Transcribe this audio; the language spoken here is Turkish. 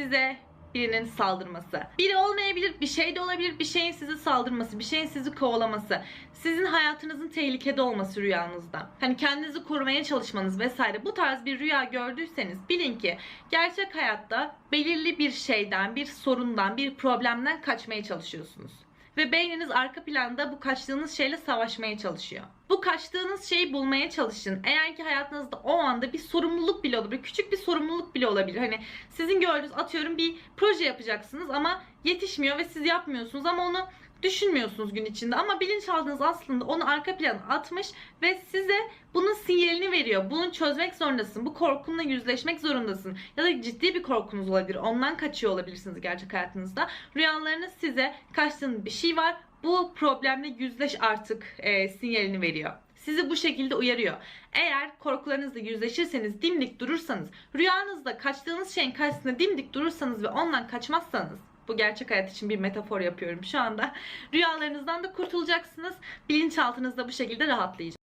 size birinin saldırması. Biri olmayabilir, bir şey de olabilir, bir şeyin sizi saldırması, bir şeyin sizi kovalaması. Sizin hayatınızın tehlikede olması rüyanızda. Hani kendinizi korumaya çalışmanız vesaire. Bu tarz bir rüya gördüyseniz bilin ki gerçek hayatta belirli bir şeyden, bir sorundan, bir problemden kaçmaya çalışıyorsunuz. Ve beyniniz arka planda bu kaçtığınız şeyle savaşmaya çalışıyor. Bu kaçtığınız şeyi bulmaya çalışın. Eğer ki hayatınızda o anda bir sorumluluk bile olabilir. Küçük bir sorumluluk bile olabilir. Hani sizin gördüğünüz atıyorum bir proje yapacaksınız ama yetişmiyor ve siz yapmıyorsunuz ama onu düşünmüyorsunuz gün içinde ama bilinçaltınız aslında onu arka plana atmış ve size bunun sinyalini veriyor. Bunu çözmek zorundasın. Bu korkunla yüzleşmek zorundasın. Ya da ciddi bir korkunuz olabilir. Ondan kaçıyor olabilirsiniz gerçek hayatınızda. Rüyalarınız size kaçtığınız bir şey var. Bu problemle yüzleş artık e, sinyalini veriyor. Sizi bu şekilde uyarıyor. Eğer korkularınızla yüzleşirseniz, dimdik durursanız, rüyanızda kaçtığınız şeyin karşısında dimdik durursanız ve ondan kaçmazsanız bu gerçek hayat için bir metafor yapıyorum şu anda. Rüyalarınızdan da kurtulacaksınız. Bilinçaltınız da bu şekilde rahatlayacak.